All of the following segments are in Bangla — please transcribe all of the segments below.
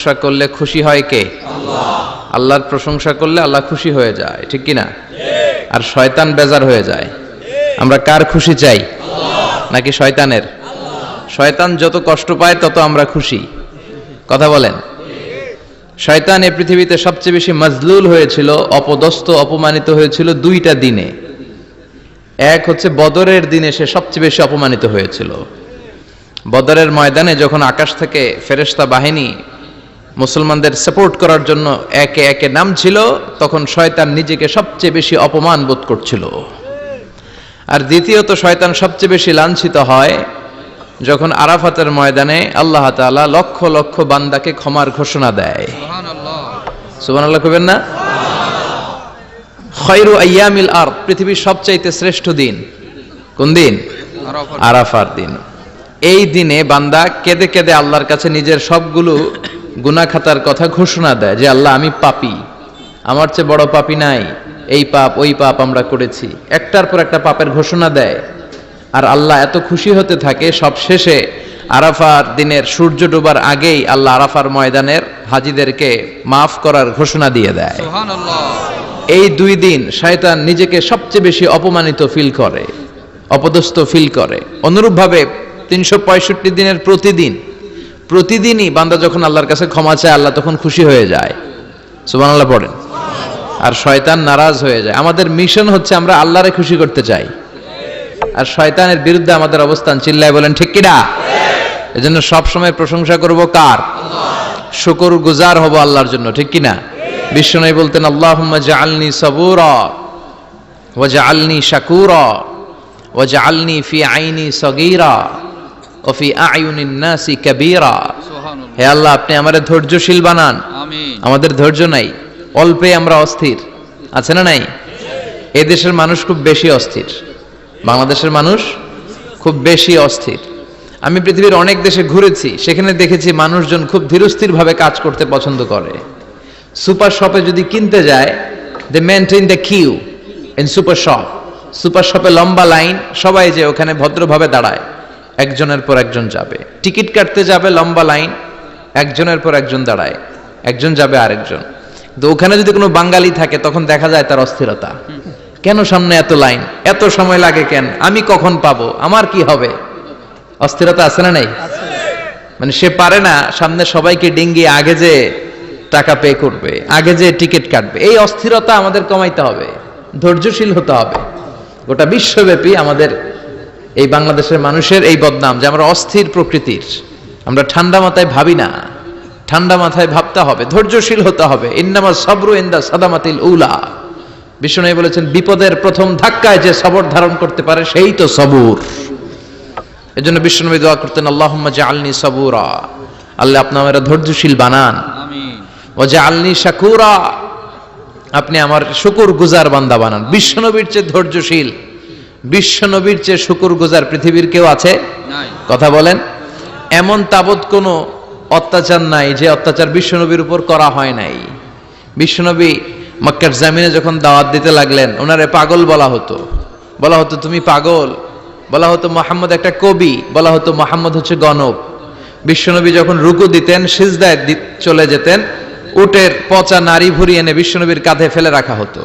প্রশংসা করলে খুশি হয় কে? আল্লাহর প্রশংসা করলে আল্লাহ খুশি হয়ে যায় ঠিক কি না আর শয়তান বেজার হয়ে যায়। আমরা কার খুশি চাই? নাকি শয়তানের? শয়তান যত কষ্ট পায় তত আমরা খুশি। কথা বলেন। শয়তান এই পৃথিবীতে সবচেয়ে বেশি মজলুল হয়েছিল অপদস্থ অপমানিত হয়েছিল দুইটা দিনে। এক হচ্ছে বদরের দিনে সে সবচেয়ে বেশি অপমানিত হয়েছিল। বদরের ময়দানে যখন আকাশ থেকে ফেরেশতা বাহিনী মুসলমানদের সাপোর্ট করার জন্য একে একে নামছিল তখন শয়তান নিজেকে সবচেয়ে বেশি অপমান বোধ করছিল। আর দ্বিতীয়ত শয়তান সবচেয়ে বেশি লাঞ্ছিত হয় যখন আরাফাতের ময়দানে আল্লাহ তাআলা লক্ষ লক্ষ বান্দাকে ক্ষমার ঘোষণা দেয়। সুবান আল্লাহ কবেন না? খয়রু আয়ামিল আর পৃথিবীর সবচাইতে শ্রেষ্ঠ দিন। কোন দিন? আরাফার দিন। এই দিনে বান্দা কেঁদে কেঁদে আল্লাহর কাছে নিজের সবগুলো গুনাখাতার কথা ঘোষণা দেয় যে আল্লাহ আমি পাপি। আমার চেয়ে বড় পাপি নাই। এই পাপ ওই পাপ আমরা করেছি। একটার পর একটা পাপের ঘোষণা দেয়। আর আল্লাহ এত খুশি হতে থাকে সব শেষে আরাফার দিনের সূর্য ডোবার আগেই আল্লাহ আরাফার ময়দানের হাজিদেরকে মাফ করার ঘোষণা দিয়ে দেয়। এই দুই দিন শয়তান নিজেকে সবচেয়ে বেশি অপমানিত ফিল করে অপদস্থ ফিল করে। অনুরূপভাবে তিনশো পঁয়ষট্টি দিনের প্রতিদিন প্রতিদিনই বান্দা যখন আল্লাহর কাছে ক্ষমা চায়, আল্লাহ তখন খুশি হয়ে যায়। সুবান আল্লাহ পড়েন। আর শয়তান নারাজ হয়ে যায়। আমাদের মিশন হচ্ছে আমরা আল্লাহরে খুশি করতে চাই। আর শয়তানের বিরুদ্ধে আমাদের অবস্থান। চিল্লায় বলেন, ঠিক কিনা? এজন্য সবসময় প্রশংসা করব কার? শুকর গুজার হব আল্লাহর জন্য। ঠিক কিনা? বিশ্বনবী বলতেন, আল্লাহুম্মা জাআলনি সাবুরা ওয়া জাআলনি শাকুরা ওয়া জাআলনি ফি আইনি সগীরা। ও ফি আয়ুনিন নাসি কাবীরা। হে আল্লাহ আপনি আমাদের ধৈর্যশীল বানান। আমাদের ধৈর্য নাই। অল্পে আমরা অস্থির। আছে না নাই? এ দেশের মানুষ খুব বেশি অস্থির। বাংলাদেশের মানুষ খুব বেশি অস্থির। আমি পৃথিবীর অনেক দেশে ঘুরেছি সেখানে দেখেছি মানুষজন খুব ধীরস্থির ভাবে কাজ করতে পছন্দ করে। সুপার শপে যদি কিনতে যায় they maintain the queue in super shop super শপে লম্বা লাইন সবাই যে ওখানে ভদ্রভাবে দাঁড়ায়। একজনের পর একজন যাবে। টিকিট কাটতে যাবে লম্বা লাইন, একজনের পর একজন দাঁড়ায়, একজন যাবে আরেকজন। তো ওখানে যদি কোনো বাঙালি থাকে, তখন দেখা যায় তার অস্থিরতা। কেন সামনে এত লাইন? এত সময় লাগে কেন? আমি কখন পাবো? আমার কি হবে? অস্থিরতা আছে না নাই? মানে সে পারে না, সামনে সবাইকে ডিঙ্গিয়ে আগে যে টাকা পে করবে, আগে যে টিকিট কাটবে, এই অস্থিরতা আমাদের কমাইতে হবে, ধৈর্যশীল হতে হবে। গোটা বিশ্বব্যাপী আমাদের এই বাংলাদেশের মানুষের এই বদনাম যে আমরা অস্থির প্রকৃতির। আমরা ঠান্ডা মাথায় ভাবি না। ঠান্ডা মাথায় ভাবতে হবে ধৈর্যশীল হতে হবে। ইন্নামা সবরু ইন্দা সাদামাতিল উলা। বিষ্ণু বলেছেন বিপদের প্রথম ধাক্কায় যে সবর ধারণ করতে পারে সেই তো সবুর। এজন্য বিষ্ণুনবী দোয়া করতেন আল্লাহুম্মা জাআলনি সবুরা। আল্লাহ আপনি আমার ধৈর্যশীল বানান। ও জাআলনি শাকুরা। আপনি আমার শুকুর গুজার বান্দা বানান। বিশ্বনবীর চেয়ে ধৈর্যশীল। বিশ্বনবীর চেয়ে শুকুর গুজার পৃথিবীর কেউ আছে? কথা বলেন। এমন তাবৎ কোনো অত্যাচার নাই যে অত্যাচার বিশ্বনবীর উপর করা হয় নাই। বিশ্বনবী মক্কার জামিনে যখন দাওয়াত দিতে লাগলেন ওনারে পাগল বলা হতো। বলা হতো তুমি পাগল। বলা হতো মোহাম্মদ একটা কবি। বলা হতো মোহাম্মদ হচ্ছে গণক বিশ্বনবী যখন রুকু দিতেন সিজদায় চলে যেতেন উটের পচা নারী ভুরি এনে বিশ্বনবীর কাঁধে ফেলে রাখা হতো।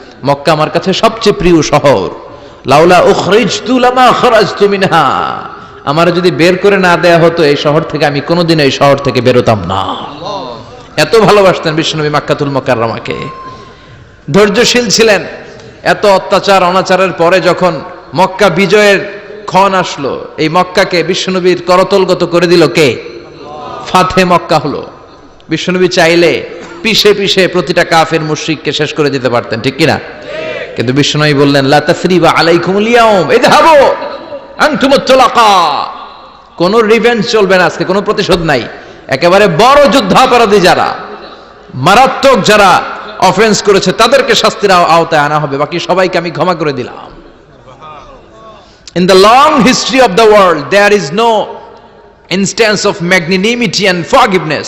মক্কা আমার কাছে সবচেয়ে প্রিয় শহর। লাউলা উখরিজতু লামা খরাজতু মিনহা। আমার যদি বের করে না দেয়া হতো, এই শহর থেকে আমি কোনোদিন এই শহর থেকে বেরোতাম না। এত ভালোবাসতেন বিষ্ণুনবী মাক্কাতুল মোকাররমাকে। ধৈর্যশীল ছিলেন। এত অত্যাচার, অনাচারের পরে যখন মক্কা বিজয়ের ক্ষণ আসলো, এই মক্কাকে বিশ্বনবীর করতলগত করে দিল কে? ফাতে মক্কা হলো। বিশ্বনবী চাইলে পিষে পিষে প্রতিটা কাফের মুশরিককে শেষ করে দিতে পারতেন ঠিক কিনা? কিন্তু বিশ্বনবী বললেন লা কোনো রিভেঞ্জ চলবে না আজকে কোনো প্রতিশোধ নাই। একেবারে বড় যুদ্ধাপরাধী যারা মারাত্মক যারা অফেন্স করেছে তাদেরকে শাস্তির আওতায় আনা হবে। বাকি সবাইকে আমি ক্ষমা করে দিলাম। In the long history of the world, there is no instance of magnanimity and forgiveness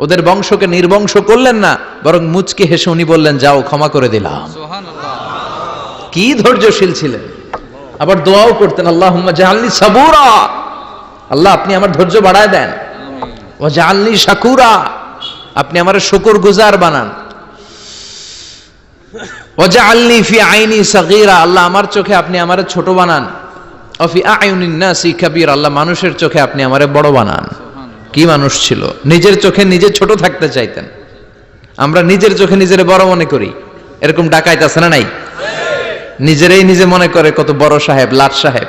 ওদের বংশকে নির্বংশ করলেন না বরং মুচকে হেসে উনি বললেন যাও ক্ষমা করে দিলাম। কি ধৈর্যশীল ছিলেন। আবার দোয়াও করতেন আল্লাহ জাহাল্লি সাবুরা। আল্লাহ আপনি আমার ধৈর্য বাড়ায় দেন। ও জাহাল্লি শাকুরা। আপনি আমার শুকুর গুজার বানান। ও জাহাল্লি ফি আইনি সাগীরা। আল্লাহ আমার চোখে আপনি আমার ছোট বানান। অফি আয়ুনিন নাসি কাবীর। আল্লাহ মানুষের চোখে আপনি আমারে বড় বানান। কি মানুষ ছিল? নিজের চোখে নিজে ছোট থাকতে চাইতেন। আমরা নিজের চোখে নিজের বড় মনে করি। এরকম ডাকাইত আছে না নাই? নিজেরাই নিজে মনে করে কত বড় সাহেব, লাট সাহেব।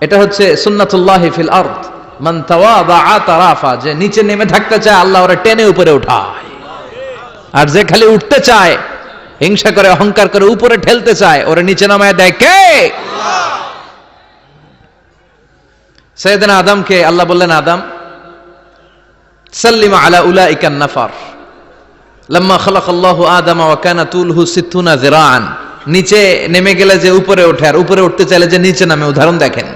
এটা হচ্ছে সুন্নাতুল্লাহ ফিল আরদ। মান তাওয়াদা তারাফা যে নিচে নেমে থাকতে চায়, আল্লাহ ওরা টেনে উপরে উঠায়। আর যে খালি উঠতে চায়, হিংসা করে, অহংকার করে উপরে ঠেলতে চায়, ওরা নিচে নামায় দেয় কে? সৈয়দনা আদমকে আল্লাহ বললেন, আদম, সাল্লিমা আলা উলাইকান নাফার। লাম্মা খালাক আল্লাহু আদম ওয়া কানা তুলহু সিত্তুনা যিরাআন। নিচে নেমে গেলে যে উপরে ওঠে, আর উপরে উঠতে চাইলে যে নিচে নামে। উদাহরণ দেখেন।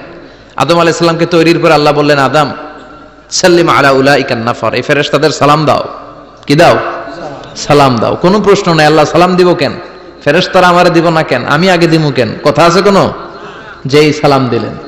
আদম আলাইহিস সালামকে তৈরির পর আল্লাহ বললেন, আদম, সাল্লিমা আলা উলাইকান নাফার। এই ফেরেশতাদের সালাম দাও। কি দাও? সালাম দাও। কোনো প্রশ্ন নাই। আল্লাহ সালাম দিব কেন? ফেরেশতারা আমারে দিব না কেন? আমি আগে দিমু কেন? কথা আছে কোনো? যেই সালাম দিলেন।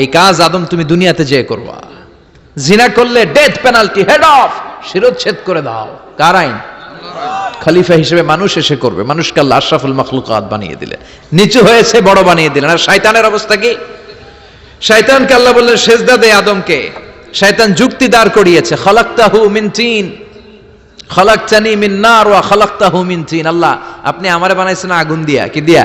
এই কাজ আদম তুমি দুনিয়াতে যেয়ে করবা। জিনা করলে ডেথ পেনাল্টি হেড অফ শিরোচ্ছেদ করে দাও। কার আইন? খলিফা হিসেবে মানুষ এসে করবে। মানুষকে আল্লাহ আশরাফুল মখলুকাত বানিয়ে দিলেন নিচু হয়েছে, বড় বানিয়ে দিলেন আর শয়তানের অবস্থা কি? শয়তানকে আল্লাহ বললেন, সেজদা দে আদমকে। শয়তান যুক্তি দাঁড় করিয়েছে, খলাক্তাহু মিন তিন। খলাকতানি মিন নার ওয়া খলাকতাহু মিন তিন। আল্লাহ, আপনি আমারে বানাইছেন আগুন দিয়া। কি দিয়া?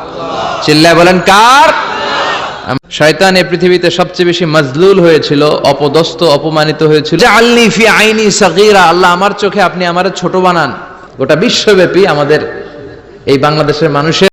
চিল্লায় বলেন, কার? শয়তান এই পৃথিবীতে সবচেয়ে বেশি মজলুল হয়েছিল, অপদস্থ, অপমানিত হয়েছিল। আল্লি ফি আইনি সাকিরা আল্লাহ আমার চোখে আপনি আমার ছোট বানান। গোটা বিশ্বব্যাপী আমাদের এই বাংলাদেশের মানুষের